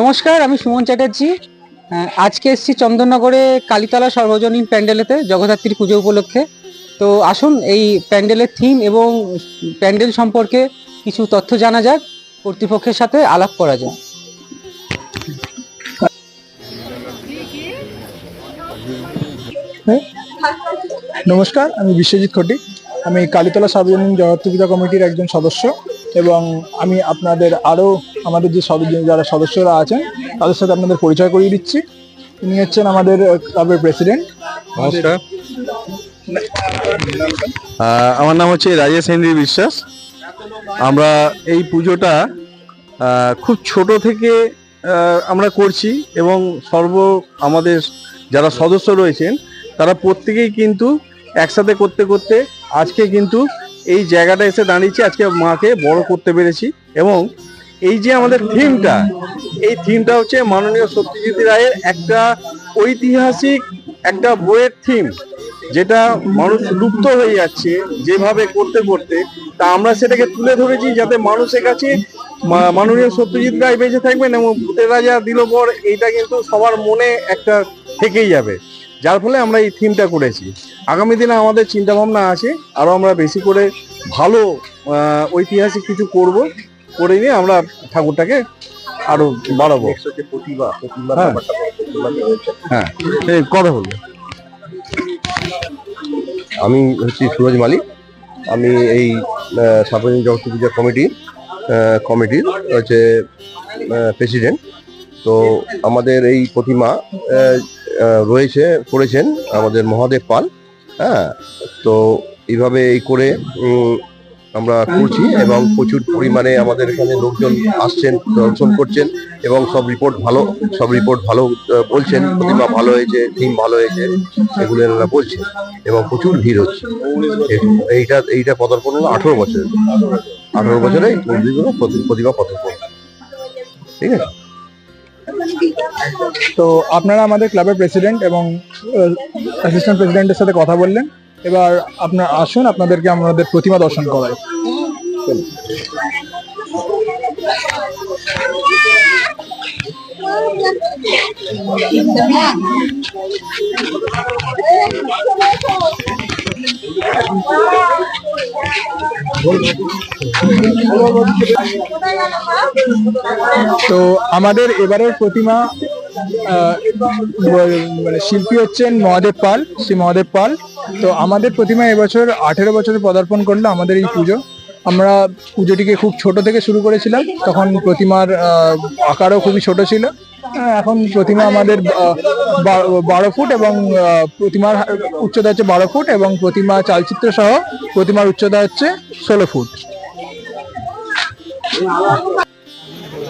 নমস্কার, আমি সুমন চ্যাটার্জি। আজকে এসেছি চন্দননগরে কালীতলা সর্বজনীন প্যান্ডেলেতে জগদ্ধাত্রী পুজো উপলক্ষে। তো আসুন, এই প্যান্ডেলের থিম এবং প্যান্ডেল সম্পর্কে কিছু তথ্য জানা যাক, কর্তৃপক্ষের সাথে আলাপ করা যাক। নমস্কার, আমি বিশ্বজিৎ খটি আমি কালীতলা সার্বজনীন জগত্রী কমিটির একজন সদস্য এবং আমি আপনাদের আরও আমাদের যে সদ- যারা সদস্যরা আছেন তাদের সাথে আপনাদের পরিচয় করিয়ে দিচ্ছি। তিনি হচ্ছেন আমাদের ক্লাবের প্রেসিডেন্ট। নমস্কার। আমার নাম হচ্ছে রাজেশ হেনরি বিশ্বাস। আমরা এই পুজোটা খুব ছোট থেকে আমরা করছি এবং সর্ব আমাদের যারা সদস্য রয়েছেন তারা প্রত্যেকেই কিন্তু একসাথে করতে করতে আজকে কিন্তু এই জায়গাটা এসে দাঁড়িয়েছি, আজকে মাকে বড় করতে পেরেছি। এবং এই যে আমাদের থিমটা, এই থিমটা হচ্ছে মাননীয় সত্যজিৎ রায়ের একটা ঐতিহাসিক, একটা বইয়ের থিম, যেটা মানুষ লুপ্ত হয়ে যাচ্ছে যেভাবে করতে করতে। তা আমরা সেটাকে তুলে ধরেছি যাতে মানুষের কাছে মাননীয় সত্যজিৎ রায় বেঁচে থাকবেন এবং ভূতের রাজা দিল পর এইটা কিন্তু সবার মনে একটা থেকেই যাবে। যার ফলে আমরা এই থিমটা করেছি। আগামী দিনে আমাদের চিন্তা ভাবনা আছে আরও আমরা বেশি করে ভালো ঐতিহাসিক কিছু করব করে নিয়ে আমরা ঠাকুরটাকে আরও বাড়াবো। হ্যাঁ। হ্যাঁ এই কথা বলব আমি হচ্ছি সুরজ মালিক। আমি এই সার্বজনীন জগৎ পূজা কমিটি কমিটির হচ্ছে প্রেসিডেন্ট তো আমাদের এই প্রতিমা রয়েছে, করেছেন আমাদের মহাদেব পাল। হ্যাঁ তো এইভাবে এই করে আমরা করছি এবং প্রচুর পরিমাণে আমাদের এখানে লোকজন আসছেন, দর্শন করছেন এবং সব রিপোর্ট ভালো, সব রিপোর্ট ভালো বলছেন। প্রতিমা ভালো হয়েছে, থিম ভালো হয়েছে, এগুলো এনারা বলছেন এবং প্রচুর ভিড় হচ্ছে। এইটা এইটা পদার্পণ হলো আঠেরো বছর আঠেরো বছরে এই মন্দিরগুলো প্রতি- প্রতিভা পদার্পণ। ঠিক আছে? তো আপনারা আমাদের ক্লাবের প্রেসিডেন্ট এবং অ্যাসিস্ট্যান্ট প্রেসিডেন্টের সাথে কথা বললেন। এবার আপনার আসুন, আপনাদেরকে আমাদের প্রতিমা দর্শন করাই। তো আমাদের এবারের প্রতিমা মানে শিল্পী হচ্ছেন মহাদেব পাল শ্রী মহাদেব পাল। তো আমাদের প্রতিমা এবছর আঠেরো বছরে পদার্পণ করল আমাদের এই পুজো। আমরা পুজোটিকে খুব ছোট থেকে শুরু করেছিলাম তখন প্রতিমার আকারও খুবই ছোট ছিল। আহ, এখন প্রতিমা আমাদের বারো ফুট এবং প্রতিমার উচ্চতা হচ্ছে বারো ফুট এবং প্রতিমা চালচিত্র সহ প্রতিমার উচ্চতা হচ্ছে ষোলো ফুট।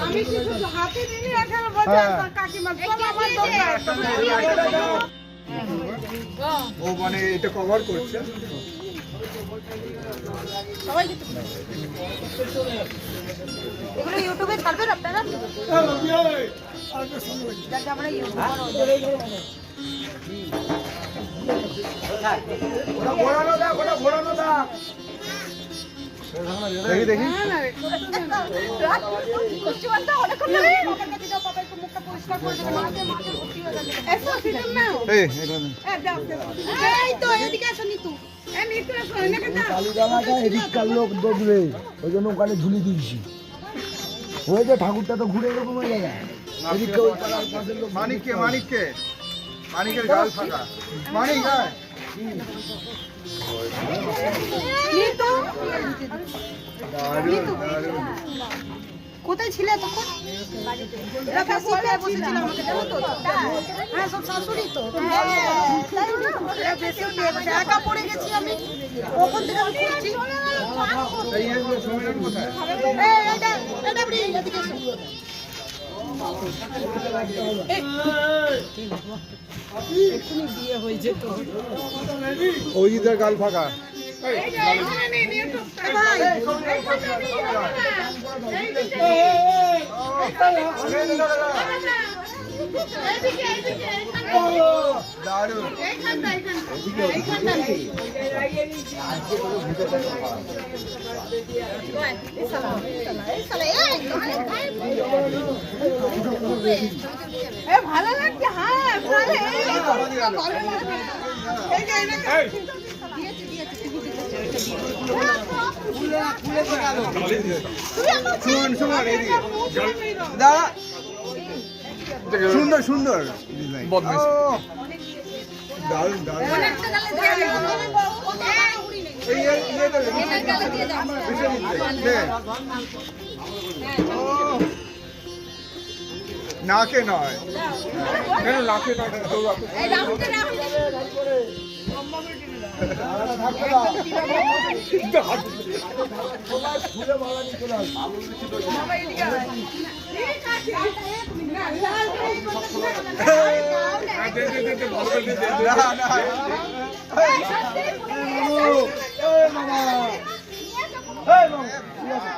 আমি কিছু হাতে দিইনি এখানে বসে কাকিমা সব আমার দরকার। ও মানে এটা কভার করছে? এগুলো ইউটিউবে ছাড়বেন আপনারা? যাতে আমরা ইউটিউবার দেখি দেখি এই এখানে এই তো ওই ঝুলি দিয়েছি হয়েছে ঠাকুরটা তো ঘুরে এরকম হয়ে যায় ওই মানিককে মানিককে মানিকের গাল ফাঁকা মানিক কোথায় ছিলে তখন? হ্যাঁ সব শাশুড়ি তো। একা পড়ে গেছি আমি। থেকে আমি এটা এটা হয়ে অভিজিতের গাল ফাঁকা এ ভালো লাগছে হ্যাঁ দিয়েছে দিয়েছে সুন্দর নাকে নয়। নাকে নয় সুন্দর সুন্দর mama. Hey, দিয়ে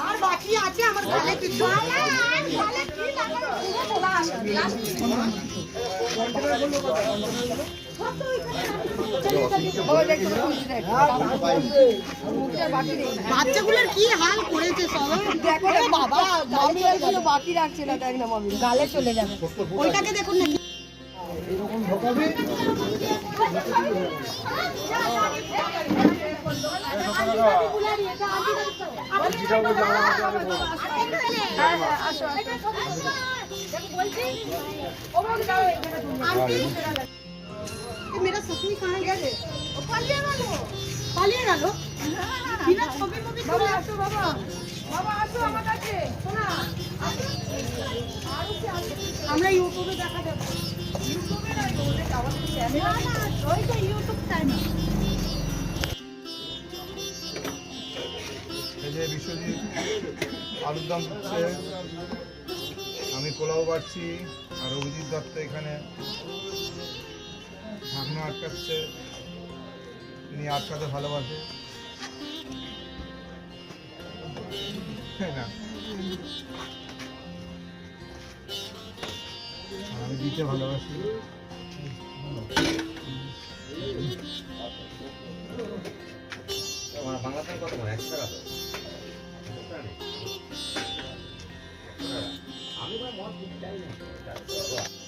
আর বাকি আছে আমার গালে কিছু। গালে কি লাগানো পুরো তোলা আছে বাচ্চাগুলোর কি হাল করেছে বাবা মামি বাকি রাখছে না দেখ না মামি। গালে চলে যাবে। ওইটাকে দেখুন না मेरा ससुर कहाँ गए वो पालिए गलो পালিয়ে গেল বিনা ছবি ছবি বাবা আসো বাবা বাবা আসো আমার কাছে শোনা আসো। আমরা ইউটিউবে দেখা যাবে ইউটিউবে না ওদের আমাদের চ্যানেল না ওইটা ইউটিউব চ্যানেল এই যে বিশ্বজিৎ আলুর দম হচ্ছে আমি পোলাও বাড়ছি আর অভিজিৎ দত্ত এখানে ঢাকনা আটকাচ্ছে তিনি আটকাতে ভালোবাসে? না। আমি দিতে ভালোবাসি। বাংলাতে কত একশো টাকা আমি মত চাই না